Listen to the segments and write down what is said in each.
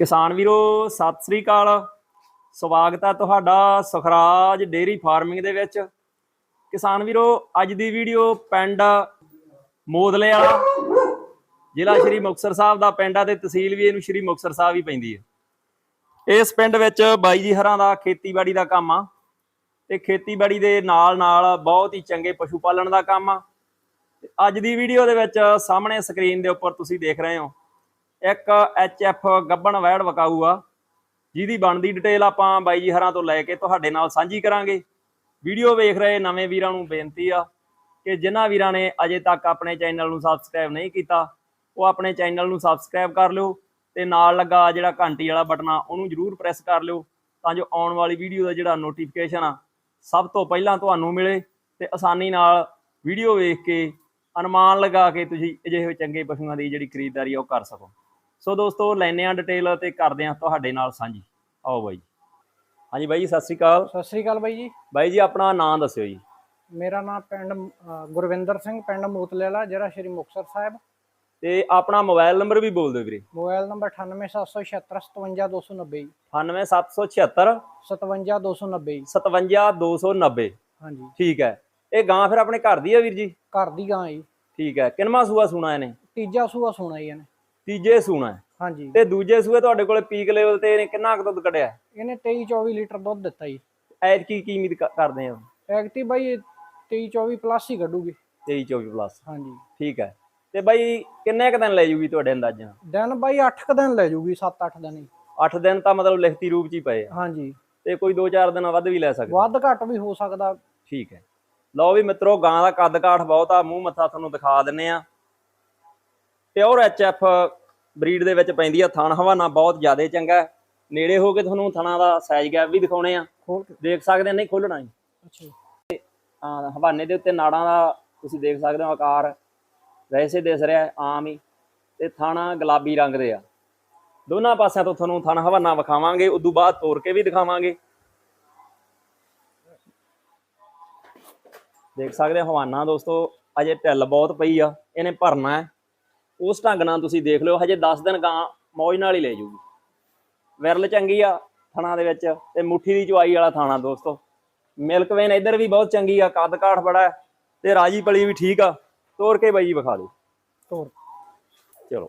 ਕਿਸਾਨ ਵੀਰੋ, ਸਤਿ ਸ੍ਰੀ ਅਕਾਲ। ਸਵਾਗਤ ਹੈ ਤੁਹਾਡਾ ਸੁਖਰਾਜ ਡੇਰੀ ਫਾਰਮਿੰਗ ਦੇ ਵਿੱਚ। ਕਿਸਾਨ ਵੀਰੋ, ਅੱਜ ਦੀ ਵੀਡੀਓ ਪਿੰਡ ਮੋਦਲੇ ਵਾਲਾ, ਜ਼ਿਲ੍ਹਾ ਸ਼੍ਰੀ ਮੁਕਤਸਰ ਸਾਹਿਬ ਦਾ ਪਿੰਡ ਆ ਤੇ ਤਹਿਸੀਲ ਵੀ ਇਹਨੂੰ ਸ਼੍ਰੀ ਮੁਕਤਸਰ ਸਾਹਿਬ ਹੀ ਪੈਂਦੀ ਹੈ ਇਸ ਪਿੰਡ ਵਿੱਚ ਬਾਈ ਜੀ ਹਰਾਂ ਦਾ ਖੇਤੀਬਾੜੀ ਦਾ ਕੰਮ ਆ ਤੇ ਖੇਤੀਬਾੜੀ ਦੇ ਨਾਲ ਨਾਲ ਬਹੁਤ ਹੀ ਚੰਗੇ ਪਸ਼ੂ ਪਾਲਣ ਦਾ ਕੰਮ ਆ। ਅੱਜ ਦੀ ਵੀਡੀਓ ਦੇ ਵਿੱਚ ਸਾਹਮਣੇ ਸਕਰੀਨ ਦੇ ਉੱਪਰ ਤੁਸੀਂ ਦੇਖ ਰਹੇ ਹੋ। ਇੱਕ ਐਫ ਗੱਬਣ ਵੈੜ ਵਕਾਊ ਆ। ਜਿਹਦੀ ਬਣਦੀ ਡਿਟੇਲ ਆਪਾਂ ਬਾਈ ਜੀ ਹਰਾਂ ਤੋਂ ਲੈ ਕੇ ਤੁਹਾਡੇ ਨਾਲ ਸਾਂਝੀ ਕਰਾਂਗੇ। ਵੀਡੀਓ ਵੇਖ ਰਹੇ ਨਵੇਂ ਵੀਰਾਂ ਨੂੰ ਬੇਨਤੀ ਆ ਕਿ ਜਿਨ੍ਹਾਂ ਵੀਰਾਂ ਨੇ ਅਜੇ ਤੱਕ ਆਪਣੇ ਚੈਨਲ ਨੂੰ ਸਬਸਕ੍ਰਾਈਬ ਨਹੀਂ ਕੀਤਾ, ਉਹ ਆਪਣੇ ਚੈਨਲ ਨੂੰ ਸਬਸਕ੍ਰਾਈਬ ਕਰ ਲਿਓ ਤੇ ਨਾਲ ਲੱਗਾ ਜਿਹੜਾ ਘੰਟੀ ਵਾਲਾ ਬਟਨ ਆ, ਉਹਨੂੰ ਜਰੂਰ ਪ੍ਰੈਸ ਕਰ ਲਿਓ ਤਾਂ ਜੋ ਆਉਣ ਵਾਲੀ ਵੀਡੀਓ ਦਾ ਜਿਹੜਾ ਨੋਟੀਫਿਕੇਸ਼ਨ ਆ, ਸਭ ਤੋਂ ਪਹਿਲਾਂ ਤੁਹਾਨੂੰ ਮਿਲੇ ਤੇ ਆਸਾਨੀ ਨਾਲ ਵੀਡੀਓ ਵੇਖ ਕੇ ਅਨੁਮਾਨ ਲਗਾ ਕੇ ਤੁਸੀਂ ਅਜਿਹੇ ਚੰਗੇ ਪਸ਼ੂਆਂ ਦੀ ਜਿਹੜੀ ਖਰੀਦਦਾਰੀ ਆ, ਉਹ ਕਰ ਸਕੋ। ਸੋ ਦੋਸਤੋ ਲੈਨੇ ਆ ਡਿਟੇਲ ਤੇ ਕਰਦੇ ਆ ਤੁਹਾਡੇ ਨਾਲ ਸਾਂਝੀ। ਆਓ ਬਾਈ ਹਾਂਜੀ ਬਾਈ ਜੀ ਸਤਿ ਸ੍ਰੀ ਅਕਾਲ। ਸਤਿ ਸ੍ਰੀ ਅਕਾਲ ਬਾਈ ਜੀ। ਬਾਈ ਜੀ ਆਪਣਾ ਨਾਮ ਦੱਸਿਓ ਜੀ। ਮੇਰਾ ਨਾਮ ਪਿੰਡ ਗੁਰਵਿੰਦਰ ਸਿੰਘ ਪਿੰਡ ਮੂਤਲੇ ਵਾਲਾ ਜ਼ਿਲ੍ਹਾ ਸ਼੍ਰੀ ਮੁਕਤਸਰ ਸਾਹਿਬ। ਤੇ ਆਪਣਾ ਮੋਬਾਈਲ ਨੰਬਰ ਵੀ ਬੋਲ ਦਿਓ ਵੀਰੇ। ਮੋਬਾਈਲ ਨੰਬਰ 9877757290 98776 57290 57290 ਹਾਂਜੀ। ਠੀਕ ਹੈ। ਇਹ ਗਾਂ ਫਿਰ ਆਪਣੇ ਘਰ ਦੀ ਆ ਵੀਰ ਜੀ? ਘਰ ਦੀ ਗਾਂ ਜੀ। ਠੀਕ ਹੈ। ਕਿੰਨਵਾਂ ਸੂਆ ਸੁਣਾ ਇਹਨੇ? ਤੀਜਾ ਸੂਆ ਸੋਣਾ ਜੀ ਇਹਨੇ। ਤੀਜੇ ਸੂਣਾ ਹੈ। ਹਾਂਜੀ। ਤੇ ਦੂਜੇ ਸੂਏ ਤੁਹਾਡੇ ਕੋਲੇ ਪੀਕ ਲੈਵਲ ਤੇ ਇਹਨੇ ਕਿੰਨਾ ਕੁ ਦੁੱਧ ਕੱਢਿਆ? ਇਹਨੇ 23 24 ਲੀਟਰ ਦੁੱਧ ਦਿੱਤਾ ਜੀ। ਐਤ ਕੀ ਕੀ ਉਮੀਦ ਕ- ਕਰਦੇ ਆ ਐਕਟੀ ਬਾਈ 23 24 ਪਲੱਸ ਹੀ ਕੱਢੂਗੀ। 23 24 ਪਲੱਸ ਹਾਂਜੀ। ਠੀਕ ਹੈ। ਤੇ ਬਾਈ ਕਿੰਨੇ ਕ ਦਿਨ ਲੈ ਜੂਗੀ ਤੁਹਾਡੇ ਅੰਦਾਜ਼ੇ ਨਾਲ ਦਿਨ ਬਾਈ 8 ਕ ਦਿਨ ਲੈ ਜੂਗੀ 7 8 ਦਿਨ ਹੀ। 8 ਦਿਨ ਤਾਂ ਮਤਲਬ ਲਿਖਤੀ ਰੂਪ ਚ ਹੀ ਪਏ ਆ। ਹਾਂਜੀ। ਤੇ ਕੋਈ 2-4 ਦਿਨ ਵੱਧ ਵੀ ਲੈ ਸਕਦੇ ਵੱਧ ਘੱਟ ਵੀ ਹੋ ਸਕਦਾ। ਠੀਕ ਹੈ। ਲਓ ਵੀ ਮਿੱਤਰੋ ਗਾਂ ਦਾ ਕੱਦ ਕਾਠ ਬਹੁਤ ਆ ਮੂੰਹ ਮੱਥਾ ਤੁਹਾਨੂੰ ਦਿਖਾ ਦਿੰਨੇ ਆ। ਪਿਓਰ ਐਫ ਬਰੀਡ ਦੇ ਵਿੱਚ ਪੈਂਦੀ ਆ ਥਣ ਹਵਾਨਾ ਬਹੁਤ ਜ਼ਿਆਦਾ ਚੰਗਾ ਹੈ। ਨੇੜੇ ਹੋ ਕੇ ਤੁਹਾਨੂੰ ਥਣਾ ਦਾ ਸਾਈਜ਼ ਗੈਪ ਵੀ ਦਿਖਾਉਣੇ ਆ। ਦੇਖ ਸਕਦੇ ਆ ਨਹੀਂ ਖੋਲਣਾ ਜੀ। ਅੱਛਾ ਹਵਾਨੇ ਦੇ ਉੱਤੇ ਨਾੜਾਂ ਦਾ ਤੁਸੀਂ ਦੇਖ ਸਕਦੇ ਹੋ ਆਕਾਰ ਵੈਸੇ ਦਿਸ ਰਿਹਾ ਆਮ ਹੀ। ਤੇ ਥਣ ਗੁਲਾਬੀ ਰੰਗ ਦੇ ਆ। ਦੋਨਾਂ ਪਾਸਿਆਂ ਤੋਂ ਤੁਹਾਨੂੰ ਥਣ ਹਵਾਨਾ ਵਿਖਾਵਾਂਗੇ ਉਦੋਂ ਬਾਅਦ ਤੋੜ ਕੇ ਵੀ ਦਿਖਾਵਾਂਗੇ। ਦੇਖ ਸਕਦੇ ਹੋ ਹਵਾਨਾ ਦੋਸਤੋ ਅਜੇ ਢਿੱਲ ਬਹੁਤ ਪਈ ਆ ਇਹਨੇ ਭਰਨਾ ਹੈ। ਉਸ ਢੰਗ ਨਾਲ ਤੁਸੀਂ ਦੇਖ ਲਿਓ ਹਜੇ 10 ਦਿਨ ਗਾਂ ਮੌਜ ਨਾਲ ਹੀ ਲੈ ਜੂਗੀ। ਵਿਰਲ ਚੰਗੀ ਆ ਥਣਾ ਦੇ ਵਿੱਚ ਤੇ ਮੁੱਠੀ ਦੀ ਚੁਆਈ ਵਾਲਾ ਥਾਣਾ ਦੋਸਤੋ। ਮਿਲਕ ਵੇਨ ਇੱਧਰ ਵੀ ਬਹੁਤ ਚੰਗੀ ਆ ਕੱਦ ਕਾਠ ਬੜਾ ਤੇ ਰਾਜੀ ਪਲੀ ਵੀ ਠੀਕ ਆ। ਤੋੜ ਕੇ ਬਾਈ ਵਿਖਾ ਦਿਓ। ਤੋਰ। ਚਲੋ।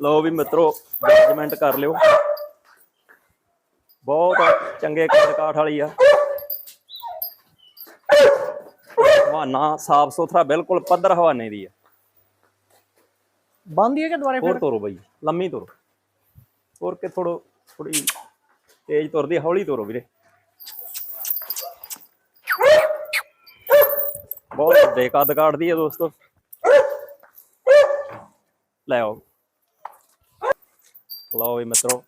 ਲਓ ਵੀ ਮਿੱਤਰੋ ਜਜਮੈਂਟ ਕਰ ਲਿਓ। ਬਹੁਤ ਚੰਗੇ ਕੱਦ ਕਾਠ ਵਾਲੀ ਆ। ਹਵਾਨਾ ਸਾਫ਼ ਸੁਥਰਾ ਬਿਲਕੁਲ ਪੱਧਰ ਹਵਾਨੇ ਦੀ ਆ। ਬੰਦ ਹੀ ਹੈ ਕਿ ਦੁਬਾਰੇ ਹੋਰ ਫਿਰ? ਤੋਰੋ ਬਾਈ ਲੰਮੀ ਤੋਰੋ। ਤੋਰ ਕੇ ਥੋੜੋ ਥੋੜੀ ਤੇਜ਼ ਤੁਰਦੀ ਹੌਲੀ ਤੋਰੋ ਵੀਰੇ। ਬਹੁਤ ਕੱਦ ਕਾਟਦੀ ਆ ਦੋਸਤੋ। ਲੈ ਆਓ। ਲਓ ਵੀ ਮਿੱਤਰੋ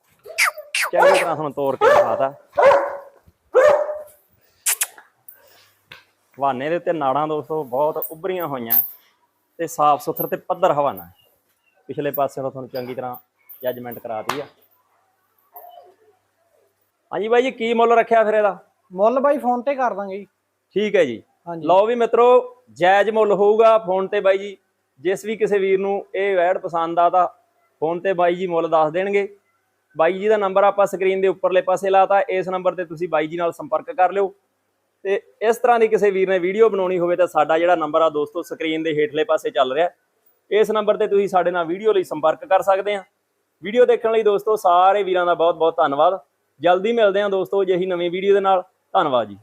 ਚੰਗੀ ਤਰ੍ਹਾਂ ਤੁਹਾਨੂੰ ਤੋੜ ਕੇ ਦਿਖਾਤਾ। ਹਵਾਨੇ ਦੇ ਉੱਤੇ ਨਾੜਾਂ ਦੋਸਤੋ ਬਹੁਤ ਉੱਭਰੀਆਂ ਹੋਈਆਂ। ਤੇ ਸਾਫ਼ ਸੁਥਰਾ ਤੇ ਪੱਧਰ ਹਵਾਨਾ ਹੈ। ਪਿਛਲੇ ਪਾਸੇ ਤੋਂ ਤੁਹਾਨੂੰ ਚੰਗੀ ਤਰ੍ਹਾਂ ਜੱਜਮੈਂਟ ਕਰਾਤੀ ਆ। ਹਾਂਜੀ ਬਾਈ ਜੀ ਕੀ ਮੁੱਲ ਰੱਖਿਆ ਫਿਰ ਇਹਦਾ? ਮੁੱਲ ਬਾਈ ਫੋਨ ਤੇ ਕਰ ਦਾਂਗੇ ਜੀ। ਠੀਕ ਹੈ ਜੀ। ਲਓ ਵੀ ਮਿੱਤਰੋ ਜਾਇਜ਼ ਮੁੱਲ ਹੋਊਗਾ ਫੋਨ ਤੇ ਬਾਈ ਜੀ। ਜਿਸ ਵੀ ਕਿਸੇ ਵੀਰ ਨੂੰ ਇਹ ਵੈਡ ਪਸੰਦ ਆ ਤਾਂ ਫੋਨ ਤੇ ਬਾਈ ਜੀ ਮੁੱਲ ਦੱਸ ਦੇਣਗੇ। ਬਾਈ ਜੀ ਦਾ ਨੰਬਰ ਆਪਾਂ ਸਕਰੀਨ ਦੇ ਉੱਪਰਲੇ ਪਾਸੇ ਲਾਤਾ। ਇਸ ਨੰਬਰ ਤੇ ਤੁਸੀਂ ਬਾਈ ਜੀ ਨਾਲ ਸੰਪਰਕ ਕਰ ਲਿਓ। ਤੇ ਇਸ ਤਰ੍ਹਾਂ ਦੀ ਕਿਸੇ ਵੀਰ ਨੇ ਵੀਡੀਓ ਬਣਾਉਣੀ ਹੋਵੇ ਤਾਂ ਸਾਡਾ ਜਿਹੜਾ ਨੰਬਰ ਆ ਦੋਸਤੋ ਸਕਰੀਨ ਦੇ ਹੇਠਲੇ ਪਾਸੇ ਚੱਲ ਰਿਹਾ। ਇਸ ਨੰਬਰ ਤੇ ਤੁਸੀਂ ਸਾਡੇ ਨਾਲ ਵੀਡੀਓ ਲਈ ਸੰਪਰਕ ਕਰ ਸਕਦੇ ਆ। ਵੀਡੀਓ ਦੇਖਣ ਲਈ ਦੋਸਤੋ ਸਾਰੇ ਵੀਰਾਂ ਦਾ ਬਹੁਤ ਬਹੁਤ ਧੰਨਵਾਦ। ਜਲਦੀ ਮਿਲਦੇ ਹਾਂ ਦੋਸਤੋ ਜਿਹੀ ਨਵੀਂ ਵੀਡੀਓ ਦੇ ਨਾਲ। ਧੰਨਵਾਦ ਜੀ।